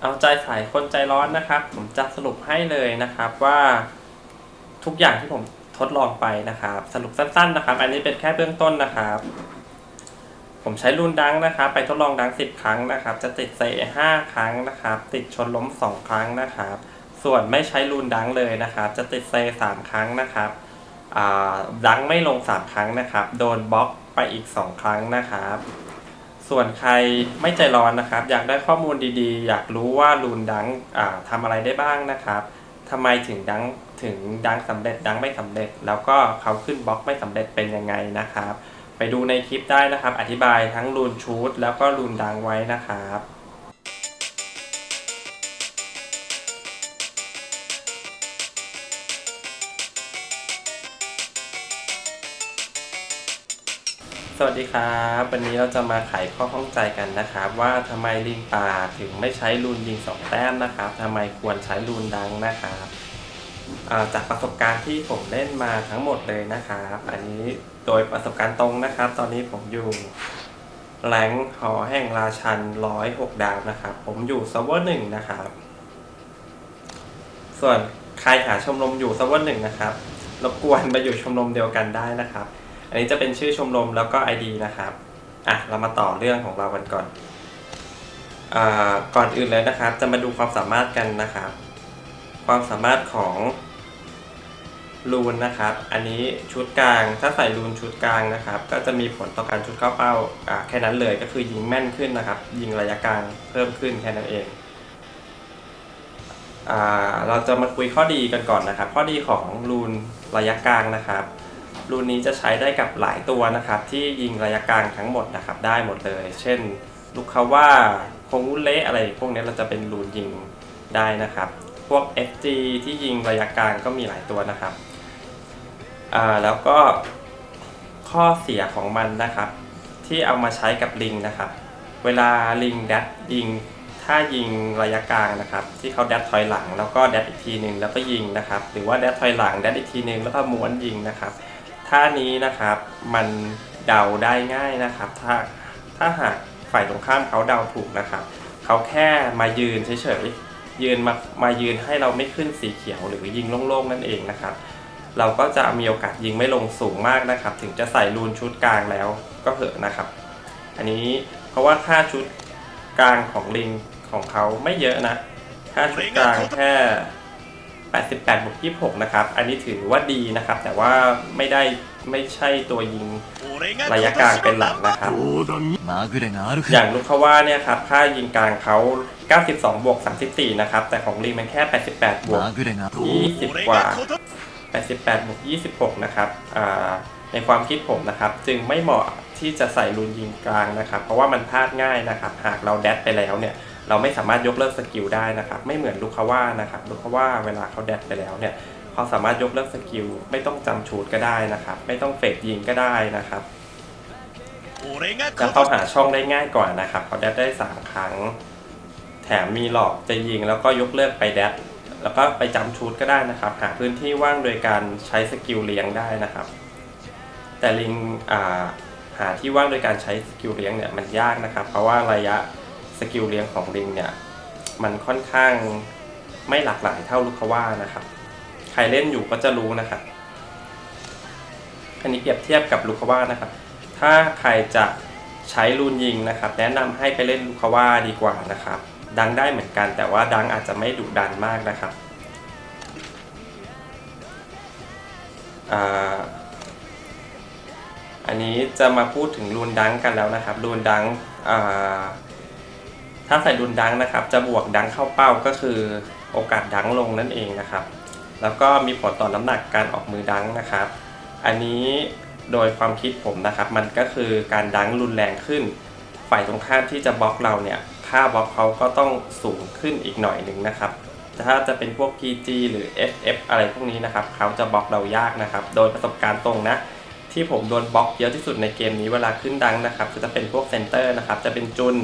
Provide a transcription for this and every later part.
เอาใจสายคนใจร้อนนะครับ ผมจะสรุปให้เลยนะครับว่าทุกอย่างที่ผมทดลองไปนะครับ สรุปสั้น ๆ นะครับ อันนี้เป็นแค่เบื้องต้นนะครับ ผมใช้รูนดังนะครับ ไปทดลองดัง 10 ครั้งนะครับ จะติดเซ5ครั้งนะครับ ติดชนล้ม 2 ครั้งนะครับ ส่วนไม่ใช้รูนดังเลยนะครับ จะติดเซ3ครั้งนะครับดังไม่ลง 3 ครั้งนะครับ โดนบล็อกไปอีก 2 ครั้งนะครับ ส่วนใครไม่ใจร้อนนะครับ อยากได้ข้อมูลดีๆ อยากรู้ว่าลูนดังอ่าทำอะไรได้บ้างนะครับทำไมถึงดังถึงดังสำเร็จดังไม่สำเร็จ แล้วก็เขาขึ้นบล็อกไม่สำเร็จเป็นยังไงนะครับ ไปดูในคลิปได้นะครับ อธิบายทั้งลูนชูดแล้วก็ลูนดังไว้นะครับ สวัสดีครับ วันนี้เราจะมาไขข้อข้องใจกันนะครับ ว่าทำไมลิงป่าถึงไม่ใช้รูนยิงสองแต้มนะครับทำไมควรใช้รูนดังนะครับาจากประสบการณ์ที่ผมเล่นมาทั้งหมดเลยนะครับ อันนี้โดยประสบการณ์ตรงนะครับ ตอนนี้ผมอยู่แรงหอแห่งราชันร้อยหกดาวนะครับ ผมอยู่เซิร์ฟเวอร์หนึ่งนะครับ ส่วนใครหาชมรมอยู่เซิร์ฟเวอร์หนึ่งนะครับรบกวนมาอยู่ชมรมเดียวกันได้นะครับ อันนี้จะเป็นชื่อชมรมแล้วก็ ID นะครับอะเรามาต่อเรื่องของเรากันก่อนอก่อนอื่นเลยนะครับ จะมาดูความสามารถกันนะครับ ความสามารถของรูนนะครับ อันนี้ชุดกลาง ถ้าใส่รูนชุดกลางนะครับ ก็จะมีผลต่อการชุดเข้าเป้าแค่นั้นเลยก็คือยิงแม่นขึ้นนะครับ ยิงระยะกลางเพิ่มขึ้นแค่นั้นเองอเราจะมาคุยข้อดีกันก่อนนะครับ ข้อดีของรูนระยะกลางนะครับ รูนนี้จะใช้ได้กับหลายตัวนะครับ ที่ยิงระยะกลางทั้งหมดนะครับ ได้หมดเลย เช่น ลูกคาว่าคงุเละอะไร พวกนี้เราจะเป็นรูนยิงได้นะครับ พวก FG ที่ยิงระยะกลางก็มีหลายตัวนะครับแล้วก็ข้อเสียของมันนะครับ ที่เอามาใช้กับลิงนะครับ เวลาลิงแดดยิงถ้ายิงระยะกลางนะครับ ที่เขาแดดถอยหลัง แล้วก็แดดอีกทีหนึ่งแล้วก็ยิงนะครับ หรือว่าแดดถอยหลังแดดอีกทีหนึ่งแล้วก็ม้วนยิงนะครับ ท่านี้นะครับมันเดาได้ง่ายนะครับ ถ้าถ้าหากฝ่ายตรงข้ามเขาเดาถูกนะครับเขาแค่มายืนเฉยๆยืนมามายืนให้เราไม่ขึ้นสีเขียวหรือยิงโล่งๆนั่นเองนะครับ เราก็จะมีโอกาสยิงไม่ลงสูงมากนะครับ ถึงจะใส่รูนชุดกลางแล้วก็เหอะนะครับ อันนี้เพราะว่าค่าชุดกลางของลิงของเขาไม่เยอะนะค่าชุดกลางแค่ 88บวก26 นะครับ อันนี้ถือว่าดีนะครับ แต่ว่าไม่ได้ไม่ใช่ตัวยิงระยะกลางเป็นหลักนะครับ อย่างลูกคว่าเนี่ยครับ ค่ายิงกลางเขา 92 บวก 34 นะครับ แต่ของลีมันแค่ 88 บวก 20 กว่า 88 บวก 26 นะครับ ในความคิดผมนะครับ จึงไม่เหมาะที่จะใส่ลูนยิงกลางนะครับ เพราะว่ามันพลาดง่ายนะครับ หากเราแดดไปแล้วเนี่ย เราไม่สามารถยกเลิกสกิลได้นะครับไม่เหมือนลูกคาว่านะครับลูกคาว่าเวลาเขาแดดไปแล้วเนี่ยเขาสามารถยกเลิกสกิลไม่ต้องจำชูดก็ได้นะครับ ไม่ต้องเฟกยิงก็ได้นะครับจะเข้าหาช่องได้ง่ายกว่านะครับเขาแดดได้ 3 ครั้ง แถมมีหลอกจะยิงแล้วก็ยกเลิกไปแดดแล้วก็ไปจำชูดก็ได้นะครับ หาพื้นที่ว่างโดยการใช้สกิลเลี้ยงได้นะครับ แต่ลิงหาที่ว่างโดยการใช้สกิลเลี้ยงเนี่ยมันยากนะครับ เพราะว่าระยะ สกิลเลี้ยงของลิงเนี่ยมันค่อนข้างไม่หลากหลายเท่าลูกคว่านะครับ ใครเล่นอยู่ก็จะรู้นะครับอันนี้เปรียบเทียบกับลูกคว่านะครับ ถ้าใครจะใช้รูนยิงนะครับ แนะนำให้ไปเล่นลูกคว่าดีกว่านะครับ ดังได้เหมือนกันแต่ว่าดังอาจจะไม่ดุดันมากนะครับอันนี้จะมาพูดถึงรูนดังกันแล้วนะครับรูนดังอ่า ถ้าใส่รูนดังนะครับ จะบวกดังเข้าเป้าก็คือโอกาสดังลงนั่นเองนะครับ แล้วก็มีผลต่อน้ำหนักการออกมือดังนะครับ อันนี้โดยความคิดผมนะครับ มันก็คือการดังรุนแรงขึ้น ฝ่ายตรงข้ามที่จะบล็อกเราเนี่ยค่าบล็อกเขาก็ต้องสูงขึ้นอีกหน่อยหนึ่งนะครับถ้าจะเป็นพวก PG หรือ FF อะไรพวกนี้นะครับเขาจะบล็อกเรายากนะครับ โดยประสบการณ์ตรงนะ ที่ผมโดนบล็อกเยอะที่สุดในเกมนี้เวลาขึ้นดังนะครับ จะเป็นพวกเซนเตอร์นะครับ จะเป็นจุน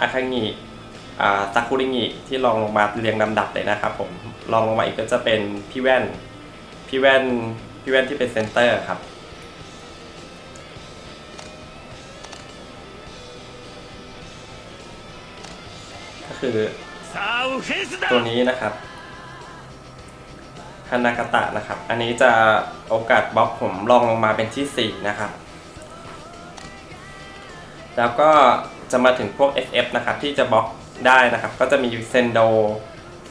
อาคางิ ซากุริงิที่รองลงมาเรียงลำดับเลยนะครับผมรองลงมาอีกก็จะเป็นพี่แว่น พี่แว่น พี่แว่นที่เป็นเซนเตอร์ครับ ก็คือตัวนี้นะครับฮานากาตะนะครับ อันนี้จะโอกาสบล็อกผมลองลงมาเป็นที่ 4 นะครับ แล้วก็จะมาถึงพวก SF นะครับ ที่จะบล็อก ได้นะครับ ก็จะมีเซนโด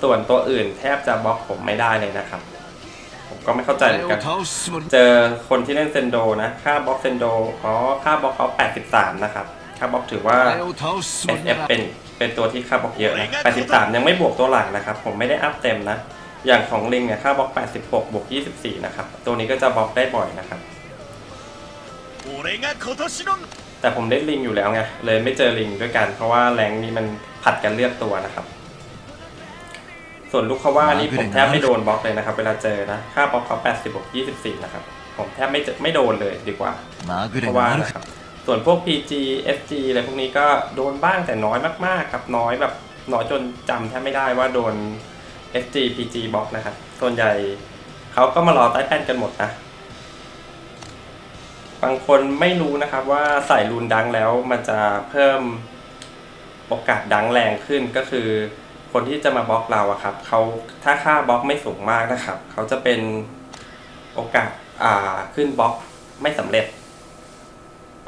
ส่วนตัวอื่นแทบจะบล็อกผมไม่ได้เลยนะครับ ผมก็ไม่เข้าใจเหมือนกัน เจอคนที่เล่นเซนโดนะ ค่าบล็อกเซนโดอ๋อค่าบล็อกเขา83 นะครับ ค่าบล็อกถือว่าเป็เป็นเป็นตัวที่ค่าบล็อกเยอะนะ83 ยังไม่บวกตัวหลังนะครับ ผมไม่ได้อัพเต็มนะ อย่างของลิงเนี่ยค่าบล็อก 86 บวก 24 นะครับ ตัวนี้ก็จะบล็อกได้บ่อยนะครับแต่ผมเล่นลิงอยู่แล้วไงเลยไม่เจอลิงด้วยกัน เพราะว่าแรงนี้มัน ผัดกันเลือกตัวนะครับ ส่วนลูกคาว่านี่ผมแทบไม่โดนบล็อกเลยนะครับ เวลาเจอนะค่าบล็อกเขา80บวก24 นะครับ ผมแทบไม่ไม่โดนเลยดีกว่าเพราะว่าส่วนพวก PG SG อะไรพวกนี้ก็โดนบ้างแต่น้อยมากๆครับ น้อยแบบน้อยจนจำแทบไม่ได้ว่าโดน SG PG บล็อกนะครับ ส่วนใหญ่เขาก็มารอใต้แป้นกันหมดนะบางคนไม่รู้นะครับว่าใส่รูนดังแล้วมันจะเพิ่ม โอกาสดังแรงขึ้นก็คือ คนที่จะมาบล็อกเราอะครับเขาถ้าค่าบล็อกไม่สูงมากนะครับเขาจะเป็นโอกาสอ่าขึ้นบล็อกไม่สำเร็จ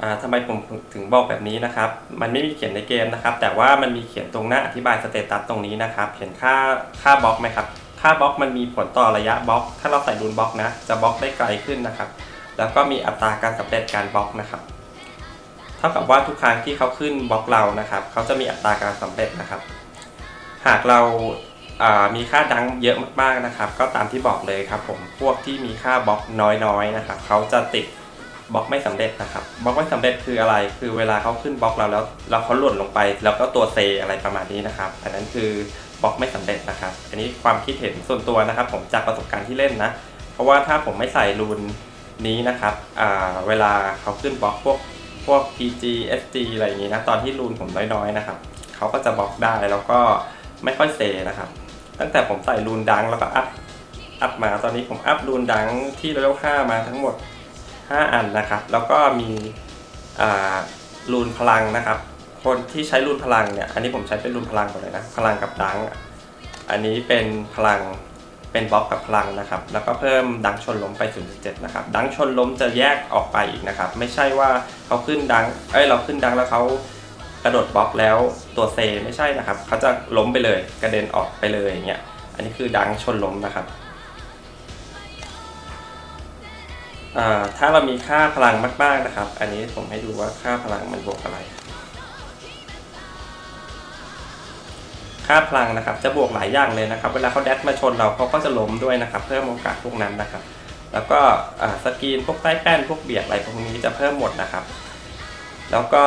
อ่าทำไมผมถึงบอกแบบนี้นะครับ มันไม่มีเขียนในเกมนะครับ แต่ว่ามันมีเขียนตรงหน้าอธิบายสเตตัสตรงนี้นะครับ เห็นค่าค่าบล็อกไหมครับค่าบล็อกมันมีผลต่อระยะบล็อก ถ้าเราใส่รูนบล็อกนะ จะบล็อกได้ไกลขึ้นนะครับ แล้วก็มีอัตราการสำเร็จการบล็อกนะครับ เท่ากับว่าทุกครั้งที่เขาขึ้นบล็อกเรานะครับเขาจะมีอัตราการสำเร็จนะครับ หากเรามีค่าดังเยอะมากๆนะครับ ก็ตามที่บอกเลยครับผมพวกที่มีค่าบล็อกน้อยๆนะครับเขาจะติดบล็อกไม่สำเร็จนะครับบล็อกไม่สำเร็จคืออะไร คือเวลาเขาขึ้นบล็อกเราแล้วแล้วเขาหล่นลงไป แล้วก็ตัวเซอะไรประมาณนี้นะครับ อันนั้นคือบล็อกไม่สำเร็จนะครับ อันนี้ความคิดเห็นส่วนตัวนะครับ ผมจากประสบการณ์ที่เล่นนะ เพราะว่าถ้าผมไม่ใส่รูนนี้นะครับเวลาเขาขึ้นบล็อกพวก พวก PG SG อะไรอย่างนี้นะ ตอนที่รูนผมน้อยๆนะครับ เขาก็จะบล็อกได้แล้วก็ไม่ค่อยเซนะครับ ตั้งแต่ผมใส่รูนดังแล้วก็อัพ อัพมา ตอนนี้ผมอัพรูนดังที่เลเวล5มาทั้งหมด 5 อันนะครับ แล้วก็มีรูนพลังนะครับ คนที่ใช้รูนพลังเนี่ย อันนี้ผมใช้เป็นรูนพลังก่อนเลยนะ พลังกับดัง อันนี้เป็นพลัง เป็นบล็อกกับพลังนะครับ แล้วก็เพิ่มดังชนล้มไป 0.7 นะครับ ดังชนล้มจะแยกออกไปอีกนะครับ ไม่ใช่ว่าเขาขึ้นดัง เอ้ย เราขึ้นดังแล้วเขากระโดดบล็อกแล้วตัวเซไม่ใช่นะครับ เขาจะล้มไปเลย กระเด็นออกไปเลยอย่างเงี้ย อันนี้คือดังชนล้มนะครับ ถ้าเรามีค่าพลังมากๆนะครับ อันนี้ผมให้ดูว่าค่าพลังมันบวกอะไร ค่าพลังนะครับ จะบวกหลายอย่างเลยนะครับ เวลาเขาแดดมาชนเราเขาก็จะล้มด้วยนะครับ เพิ่มโอกาสพวกนั้นนะครับ แล้วก็สกรีนพวกใต้แป้นพวกเบียดอะไรพวกนี้จะเพิ่มหมดนะครับ แล้วก็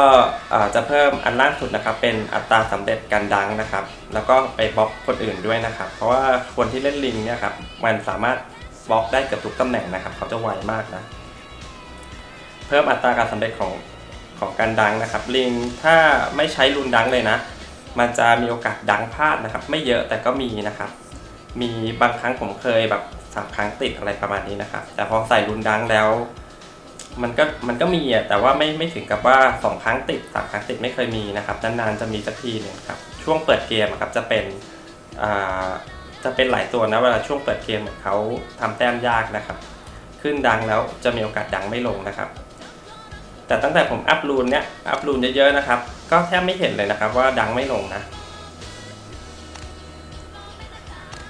จะเพิ่มอันล่างสุดนะครับ เป็นอัตราสำเร็จการดังนะครับ แล้วก็ไปบล็อกคนอื่นด้วยนะครับ เพราะว่าคนที่เล่นลิงเนี่ยครับมันสามารถบล็อกได้เกือบทุกตำแหน่งนะครับ เขาจะไวมากนะ เพิ่มอัตราการสำเร็จของของการดังนะครับ ลิงถ้าไม่ใช้รุนดังเลยนะ มันจะมีโอกาสดังพลาดนะครับ ไม่เยอะแต่ก็มีนะครับ มีบางครั้งผมเคยแบบสามครั้งติดอะไรประมาณนี้นะครับแต่พอใส่รุนดังแล้ว มันก็มันก็มีอะแต่ว่าไม่ไม่ถึงกับว่าสองครั้งติดสามครั้งติดไม่เคยมีนะครับนานๆจะมีสักทีหนึ่งครับช่วงเปิดเกมอะครับจะเป็นจะเป็นหลายตัวนะเวลาช่วงเปิดเกมเขาทำแต้มยากนะครับ ขึ้นดังแล้วจะมีโอกาสดังไม่ลงนะครับ แต่ตั้งแต่ผมอัพรูนเนี้ยอัพรูนเยอะๆนะครับก็แทบไม่เห็นเลยนะครับว่าดังไม่ลงนะ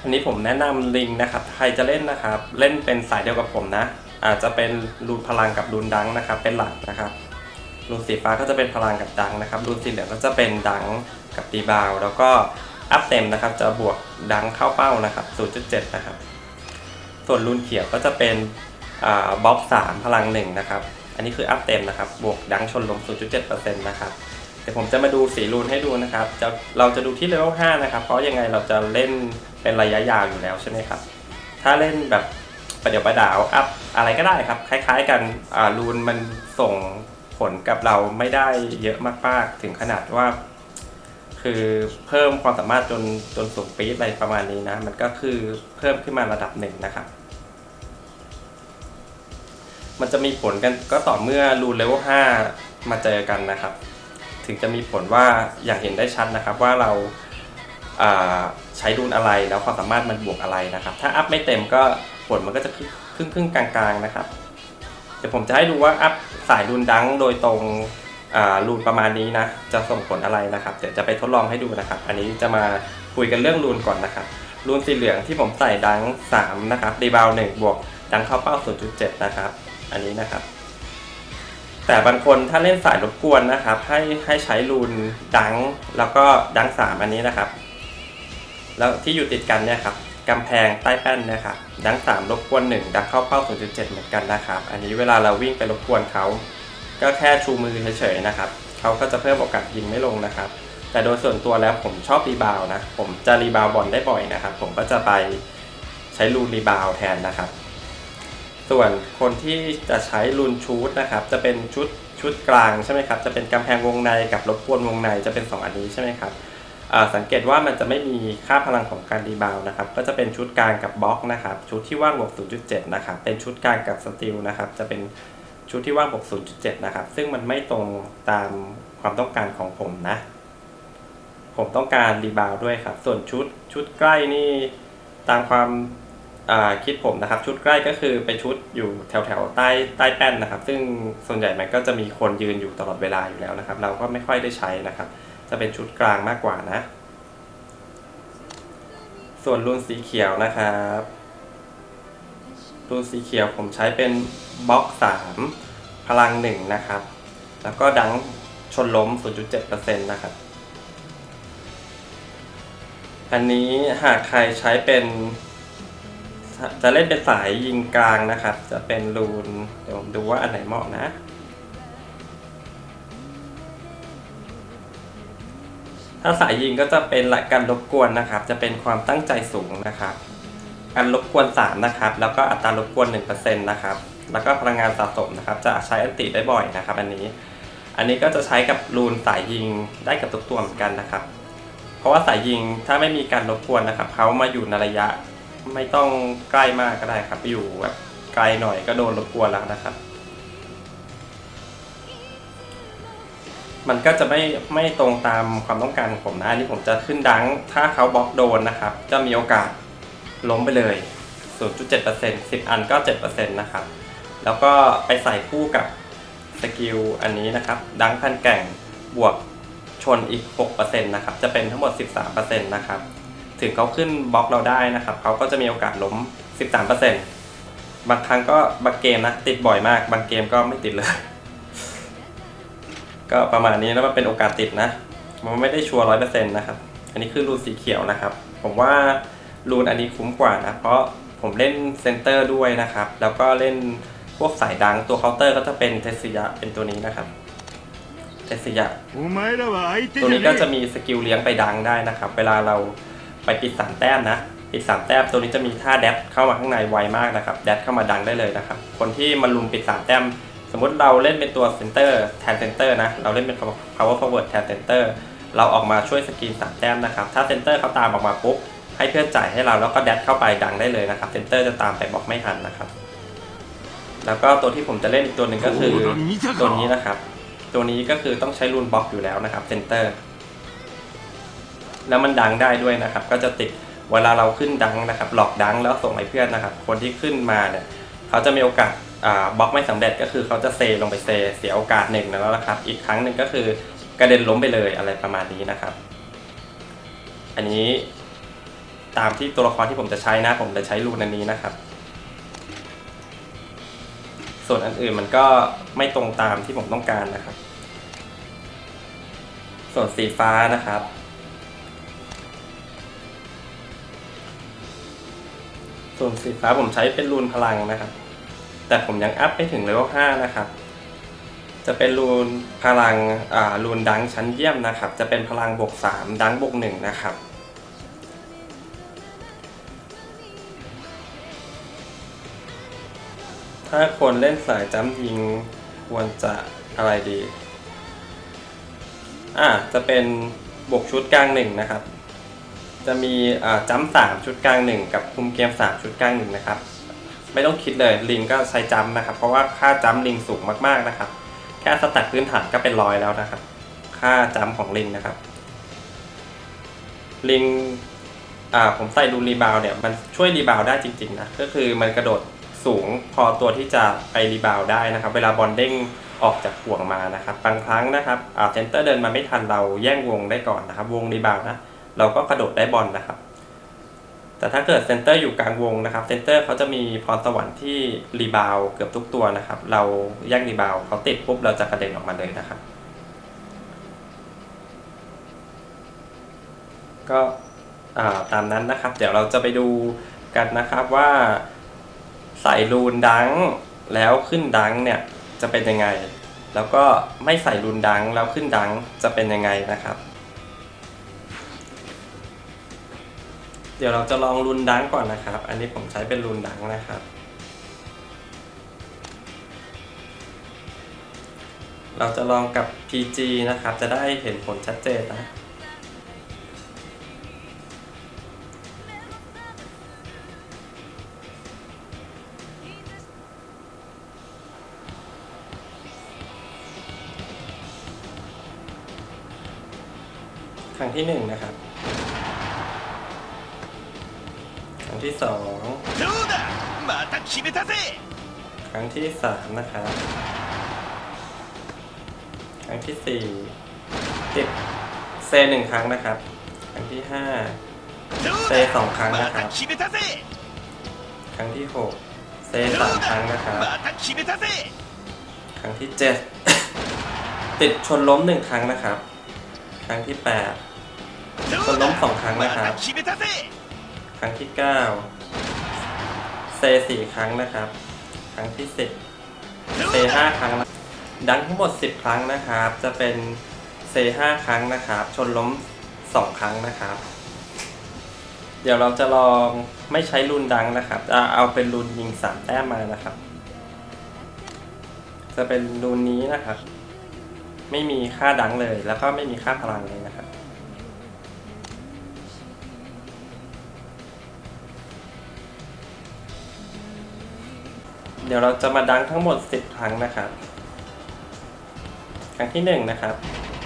อันนี้ผมแนะนำลิงนะครับ ใครจะเล่นนะครับ เล่นเป็นสายเดียวกับผมนะ อาจจะเป็นรูนพลังกับรูนดังนะครับ เป็นหลักนะครับ รูนสีฟ้าก็จะเป็นพลังกับดังนะครับ รูนสีเหลืองก็จะเป็นดังกับตีบาว แล้วก็อัพเต็มนะครับ จะบวกดังเข้าเป้านะครับ 0.7 นะครับ ส่วนรูนเขียวก็จะเป็นบ๊อบ3พลังหนึ่งนะครับ อันนี้คืออัพเต็มนะครับ บวกดังชนลม 0.7%นะครับ เดี๋ยวผมจะมาดูสีรูนให้ดูนะครับจะเราจะดูที่เลเวล5นะครับ เพราะยังไงเราจะเล่นเป็นระยะยาวอยู่แล้วใช่ไหมครับ ถ้าเล่นแบบประเดี๋ยวประดาวอัพอะไรก็ได้ครับ คล้าย ๆ กันอ่ารูนมันส่งผลกับเราไม่ได้เยอะมากๆ ถึงขนาดว่า คือเพิ่มความสามารถจนจนสูงปี๊ดอะไรประมาณนี้นะ มันก็คือเพิ่มขึ้นมาระดับหนึ่งนะครับมันจะมีผลกันก็ต่อเมื่อรูนเลเวล5มาเจอกันนะครับ ถึงจะมีผลว่าอย่างเห็นได้ชัดนะครับว่าเราาใช้รูนอะไรแล้วความสามารถมันบวกอะไรนะครับ ถ้าอัพไม่เต็มก็ผลมันก็จะครึ่งครึ่งๆกลางๆนะครับเดี๋ยวผมจะให้ดูว่าอัพสายรูนดังโดยตรงรูนประมาณนี้นะจะส่งผลอะไรนะครับเดี๋ยวจะไปทดลองให้ดูนะครับ อันนี้จะมาคุยกันเรื่องรูนก่อนนะครับรูนสีเหลืองที่ผมใส่ดัง3นะครับรีบาวหนึ่งบวกดังเข้าเป้า 0.7 นะครับ อันนี้นะครับ แต่บางคนถ้าเล่นสายรบกวนนะครับ ให้ให้ใช้รูนดังแล้วก็ดังสามอันนี้นะครับ แล้วที่อยู่ติดกันเนี่ยครับกำแพงใต้แป้นนะครับดังสามรบกวนหนึ่งดังเข้าเป้า0.7เหมือนกันนะครับ อันนี้เวลาเราวิ่งไปรบกวนเขาก็แค่ชูมือเฉยๆนะครับเขาก็จะเพิ่มโอกาสยิงไม่ลงนะครับ แต่โดยส่วนตัวแล้วผมชอบรีบาวนะผมจะรีบาวบอลได้บ่อยนะครับ ผมก็จะไปใช้รูนรีบาวแทนนะครับ ส่วนคนที่จะใช้รูนชูดนะครับ จะเป็นชุดชุดกลางใช่ไหมครับ จะเป็นกำแพงวงในกับรบกวนวงในจะเป็น 2 อันนี้ใช่ไหมครับสังเกตว่ามันจะไม่มีค่าพลังของการรีบาวนะครับ ก็จะเป็นชุดกลางกับบล็อกนะครับ ชุดที่ว่างบวก 0.7 นะครับ เป็นชุดกลางกับสติลนะครับ จะเป็นชุดที่ว่างบวก 0.7 นะครับ ซึ่งมันไม่ตรงตามความต้องการของผมนะ ผมต้องการรีบาวด้วยครับ ส่วนชุดชุดใกล้นี่ตามความ คิดผมนะครับ ชุดใกล้ก็คือไปชุดอยู่แถวแถวใต้ใต้แป้นนะครับ ซึ่งส่วนใหญ่มันก็จะมีคนยืนอยู่ตลอดเวลาอยู่แล้วนะครับ เราก็ไม่ค่อยได้ใช้นะครับ จะเป็นชุดกลางมากกว่านะ ส่วนรูนสีเขียวนะครับรูนสีเขียวผมใช้เป็นบล็อก 3 พลัง 1 นะครับ แล้วก็ดังชนล้ม 0.7%นะครับอันนี้หากใครใช้เป็น จะเล่นเป็นสายยิงกลางนะครับ จะเป็นรูน เดี๋ยวผมดูว่าอันไหนเหมาะนะ ถ้าสายยิงก็จะเป็นละการรบกวนนะครับ จะเป็นความตั้งใจสูงนะครับการรบกวน 3 นะครับ แล้วก็อัตรารบกวน 1%นะครับ แล้วก็พลังงานสะสมนะครับ จะใช้อันติได้บ่อยนะครับ อันนี้ อันนี้ก็จะใช้กับรูนสายยิงได้กับทุกตัวเหมือนกันนะครับ เพราะว่าสายยิงถ้าไม่มีการรบกวนนะครับเขามาอยู่ในระยะ ไม่ต้องใกล้มากก็ได้ครับ อยู่แบบไกลหน่อยก็โดนรบกวนแล้วนะครับ มันก็จะไม่ไม่ตรงตามความต้องการของผมนะอันนี้ผมจะขึ้นดัง ถ้าเขาบล็อกโดนนะครับ จะมีโอกาสล้มไปเลย 0.7% 10 อันก็ 7%นะครับ แล้วก็ไปใส่คู่กับสกิลอันนี้นะครับ ดังพันแก่งบวกชนอีก 6%นะครับ จะเป็นทั้งหมด 13%นะครับ ถึงเขาขึ้นบล็อกเราได้นะครับเขาก็จะมีโอกาสล้ม 13%บางครั้งก็บางเกมนะติดบ่อยมาก บางเกมก็ไม่ติดเลย ก็ประมาณนี้แล้วมันเป็นโอกาสติดนะ มันไม่ได้ชัวร์ร้อยเปอร์เซ็นต์นะครับ อันนี้คือรูนสีเขียวนะครับ ผมว่ารูนอันนี้คุ้มกว่านะ เพราะผมเล่นเซนเตอร์ด้วยนะครับ แล้วก็เล่นพวกสายดังตัวเคาน์เตอร์ก็จะเป็นเทสิยะเป็นตัวนี้นะครับเทสิยะตัวนี้ก็จะมีสกิลเลี้ยงไปดังได้นะครับ เวลาเรา ไปปิดสามแต้มนะปิดสามแต้มตัวนี้จะมีท่าแดดเข้ามาข้างในไวมากนะครับแดดเข้ามาดังได้เลยนะครับ คนที่มาลุมปิดสามแต้ม สมมติเราเล่นเป็นตัวเซนเตอร์แทนเซนเตอร์นะเราเล่นเป็น power forward แทนเซนเตอร์เราออกมาช่วยสกรีนสามแต้มนะครับ ถ้าเซนเตอร์เขาตามออกมาปุ๊บให้เพื่อนจ่ายให้เราแล้วก็แดดเข้าไปดังได้เลยนะครับเซนเตอร์จะตามไปบล็อกไม่ทันนะครับ แล้วก็ตัวที่ผมจะเล่นอีกตัวหนึ่งก็คือตัวนี้นะครับ ตัวนี้ก็คือต้องใช้รูนบล็อกอยู่แล้วนะครับเซนเตอร์ แล้วมันดังได้ด้วยนะครับ ก็จะติดเวลาเราขึ้นดังนะครับ หลอกดังแล้วส่งให้เพื่อนนะครับ คนที่ขึ้นมาเนี่ยเขาจะมีโอกาสบล็อกไม่สำเร็จก็คือเขาจะเซลงไปเซเสียโอกาสหนึ่งแล้วนะครับ อีกครั้งหนึ่งก็คือกระเด็นล้มไปเลยอะไรประมาณนี้นะครับ อันนี้ตามที่ตัวละครที่ผมจะใช้นะ ผมจะใช้รูนอันนี้นะครับ ส่วนอันอื่นมันก็ไม่ตรงตามที่ผมต้องการนะครับ ส่วนสีฟ้านะครับ ส่วนสีฟ้าผมใช้เป็นรูนพลังนะครับ แต่ผมยังอัพไม่ถึงเลเวล5นะครับ จะเป็นรูนพลังอ่ารูนดังชั้นเยี่ยมนะครับ จะเป็นพลังบวก3ดังบวก1นะครับถ้าคนเล่นสายจ้ำยิงควรจะอะไรดี อ่าจะเป็นบวกชุดกลางหนึ่งนะครับ จะมีจ้ำสามชุดกลางหนึ่งกับคุมเกมสามชุดกลางหนึ่งนะครับ ไม่ต้องคิดเลยลิงก็ใช้จ้ำนะครับ เพราะว่าค่าจ้ำลิงสูงมากๆนะครับ แค่สแต็กพื้นฐานก็เป็นร้อยแล้วนะครับ ค่าจ้ำของลิงนะครับ ลิงอ่าผมใส่รูรีบาวเนี่ยมันช่วยรีบาวได้จริงๆนะก็คือมันกระโดดสูงพอตัวที่จะไปรีบาวได้นะครับ เวลาบอลเด้งออกจากห่วงมานะครับบางครั้งนะครับอ่าเซนเตอร์เดินมาไม่ทันเราแย่งวงได้ก่อนนะครับ วงรีบาวนะ เราก็กระโดดได้บอลนะครับ แต่ถ้าเกิดเซนเตอร์อยู่กลางวงนะครับเซนเตอร์เขาจะมีพรสวรรค์ที่รีบาวเกือบทุกตัวนะครับ เราแย่งรีบาวเขาติดปุ๊บเราจะกระเด็นออกมาเลยนะครับ ก็ตามนั้นนะครับ เดี๋ยวเราจะไปดูกันนะครับว่าใส่รูนดังแล้วขึ้นดังเนี่ยจะเป็นยังไง แล้วก็ไม่ใส่รูนดังแล้วขึ้นดังจะเป็นยังไงนะครับ เดี๋ยวเราจะลองรูนดังก่อนนะครับ อันนี้ผมใช้เป็นรูนดังนะครับ เราจะลองกับ PG นะครับ จะได้เห็นผลชัดเจนนะครั้งที่หนึ่งนะครับ ที่สองครั้งที่สามนะครับ ครั้งที่สี่เจ็บเซหนึ่งครั้งนะครับ ครั้งที่ห้าเซสองครั้งนะครับ ครั้งที่หกเซสามครั้งนะครับ ครั้งที่เจ็ดติดชนล้มหนึ่งครั้งนะครับ ครั้งที่แปดชนล้มสองครั้งนะครับ ครั้งที่ 9 เซสี่ครั้งนะครับ ครั้งที่ 10 เซห้าครั้งนะดังทั้งหมด 10 ครั้งนะครับ จะเป็นเซห้าครั้งนะครับ ชนล้ม 2 ครั้งนะครับ เดี๋ยวเราจะลองไม่ใช้รุนดังนะครับ จะเอาเป็นรุนยิงสามแต้มมานะครับ จะเป็นรุนนี้นะครับ ไม่มีค่าดังเลย แล้วก็ไม่มีค่าพลังเลยนะครับ เดี๋ยวเราจะมาดังทั้งหมด 10 ครั้งนะครับ ครั้งที่ 1 นะครับ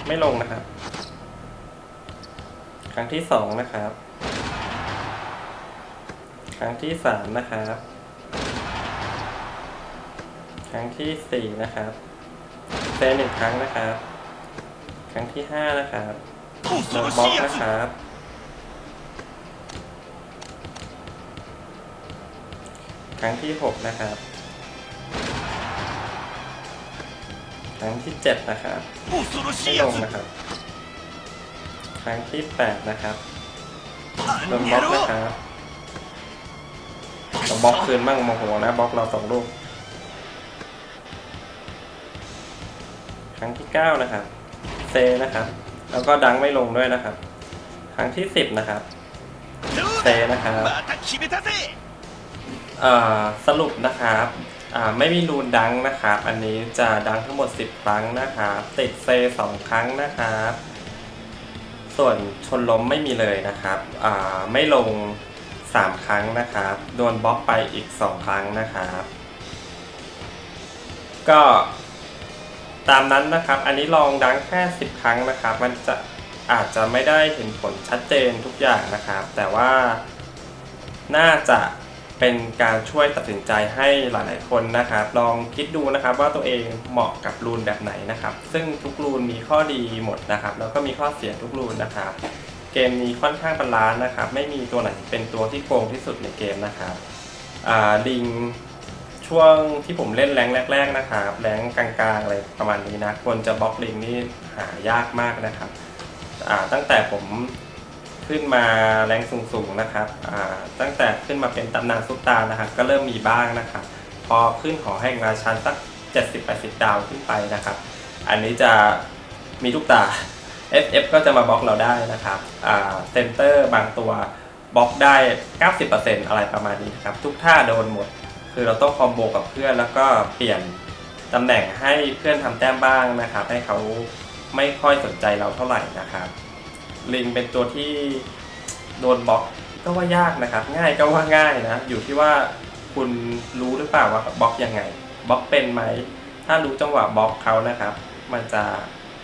ไม่ลงนะครับ ครั้งที่ 2 นะครับ ครั้งที่ 3 นะครับ ครั้งที่ 4 นะครับเซนหนึ่งครั้งนะครับ ครั้งที่ 5 นะครับโดนบล็อกนะครับครั้งที่ 6 นะครับ ครั้งที่ 7 นะครับไม่ลงนะครับ ครั้งที่ 8 นะครับโดนบล็อกนะครับเราบล็อกคืนบ้างโอโหัวนะบล็อกเราสองลูก ครั้งที่ 9 นะครับ เซนะครับ แล้วก็ดังไม่ลงด้วยนะครับ ครั้งที่ 10 นะครับ เซนะครับสรุปนะครับ ไม่มีรูนดังนะครับ อันนี้จะดังทั้งหมด 10 ครั้งนะครับ ติดเซสองครั้งนะครับ ส่วนชนล้มไม่มีเลยนะครับไม่ลง 3 ครั้งนะครับ โดนบล็อกไปอีก 2 ครั้งนะครับ ก็ตามนั้นนะครับ อันนี้ลองดังแค่ 10 ครั้งนะครับ มันจะอาจจะไม่ได้เห็นผลชัดเจนทุกอย่างนะครับ แต่ว่าน่าจะ เป็นการช่วยตัดสินใจให้หลายๆคนนะครับ ลองคิดดูนะครับว่าตัวเองเหมาะกับรูนแบบไหนนะครับ ซึ่งทุกรูนมีข้อดีหมดนะครับ แล้วก็มีข้อเสียทุกรูนนะครับ เกมนี้ค่อนข้างบาลานซ์นะครับ ไม่มีตัวไหนเป็นตัวที่โกงที่สุดในเกมนะครับลิงช่วงที่ผมเล่นแรงแรก ๆนะครับแรงกลางๆอะไรประมาณนี้นะคนจะบล็อกลิงนี่หายากมากนะครับตั้งแต่ผม ขึ้นมาแรงสูงๆนะครับตั้งแต่ขึ้นมาเป็นตำนานซุปตาร์นะครับก็เริ่มมีบ้างนะครับพอขึ้นหอแห่งราชันสัก 70-80 ดาวขึ้นไปนะครับ อันนี้จะมีทุกตา SF ก็จะมาบล็อกเราได้นะครับเซนเตอร์บางตัวบล็อกได้ 90%อะไรประมาณนี้นะครับ ทุกท่าโดนหมด คือเราต้องคอมโบกับเพื่อนแล้วก็เปลี่ยนตำแหน่งให้เพื่อนทำแต้มบ้างนะครับ ให้เขาไม่ค่อยสนใจเราเท่าไหร่นะครับ ลิงเป็นตัวที่โดนบล็อกก็ว่ายากนะครับ ง่ายก็ว่าง่ายนะอยู่ที่ว่าคุณรู้หรือเปล่าว่าบล็อกยังไงบล็อกเป็นไหม ถ้ารู้จังหวะบล็อกเขานะครับ มันจะ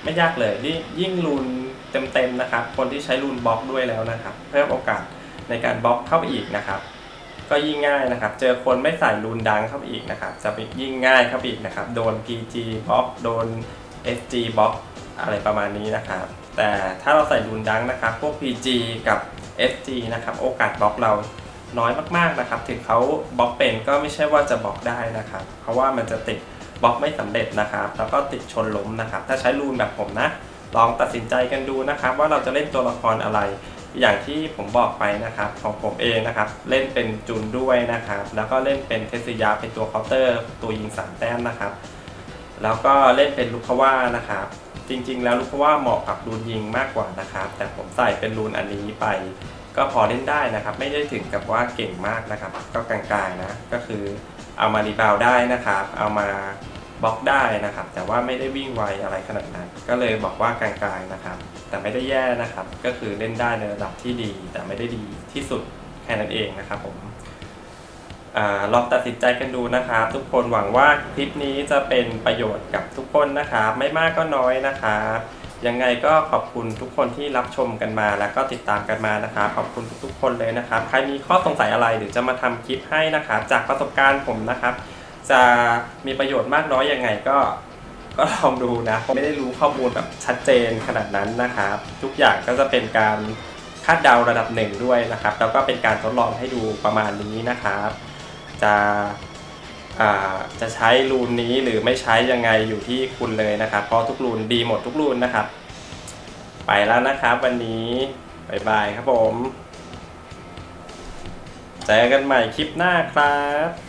ไม่ยากเลยนี่ยิ่งรูนเต็มๆนะครับ คนที่ใช้รูนบล็อกด้วยแล้วนะครับ เพิ่มโอกาสในการบล็อกเข้าไปอีกนะครับ ก็ยิ่งง่ายนะครับ เจอคนไม่ใส่รูนดังเข้าไปอีกนะครับ จะไปยิ่งง่ายเข้าไปอีกนะครับ โดน PG บล็อก โดน SG บล็อก อะไรประมาณนี้นะครับ แต่ถ้าเราใส่รูนดังนะครับ พวก PG กับ SG นะครับ โอกาสบล็อกเราน้อยมากๆนะครับ ถึงเขาบล็อกเป็นก็ไม่ใช่ว่าจะบล็อกได้นะครับ เพราะว่ามันจะติดบล็อกไม่สำเร็จนะครับ แล้วก็ติดชนล้มนะครับ ถ้าใช้รูนแบบผมนะ ลองตัดสินใจกันดูนะครับ ว่าเราจะเล่นตัวละครอะไร อย่างที่ผมบอกไปนะครับ ของผมเองนะครับ เล่นเป็นจุนด้วยนะครับ แล้วก็เล่นเป็นเทสยาเป็นตัวเคาน์เตอร์ ตัวยิงสามแต้มนะครับ แล้วก็เล่นเป็นลูกคว่านะครับ จริง ๆ แล้วลูกคว่าเหมาะกับรูนยิงมากกว่านะครับ แต่ผมใส่เป็นรูนอันนี้ไป ก็พอเล่นได้นะครับ ไม่ได้ถึงกับว่าเก่งมากนะครับ ก็กลางๆนะก็คือเอามารีบาวได้นะครับ เอามาบล็อกได้นะครับ แต่ว่าไม่ได้วิ่งไวอะไรขนาดนั้น ก็เลยบอกว่ากลางๆนะครับ แต่ไม่ได้แย่นะครับ ก็คือเล่นได้ในระดับที่ดี แต่ไม่ได้ดีที่สุดแค่นั้นเองนะครับผม ลองตัดสินใจกันดูนะครับทุกคนหวังว่าคลิปนี้จะเป็นประโยชน์กับทุกคนนะครับไม่มากก็น้อยนะครับยังไงก็ขอบคุณทุกคนที่รับชมกันมาแล้วก็ติดตามกันมานะครับขอบคุณทุกๆคนเลยนะครับ ใครมีข้อสงสัยอะไรหรือจะมาทำคลิปให้นะครับจากประสบการณ์ผมนะครับ จะมีประโยชน์มากน้อยยังไงก็ก็ลองดูนะผมไม่ได้รู้ข้อมูลแบบชัดเจนขนาดนั้นนะครับ ทุกอย่างก็จะเป็นการคาดเดาระดับหนึ่งด้วยนะครับ แล้วก็เป็นการทดลองให้ดูประมาณนี้นะครับ จะจะใช้รูนนี้หรือไม่ใช้ยังไงอยู่ที่คุณเลยนะครับ เพราะทุกรูนดีหมดทุกรูนนะครับ ไปแล้วนะครับวันนี้บายบายครับผม เจอกันใหม่คลิปหน้าครับ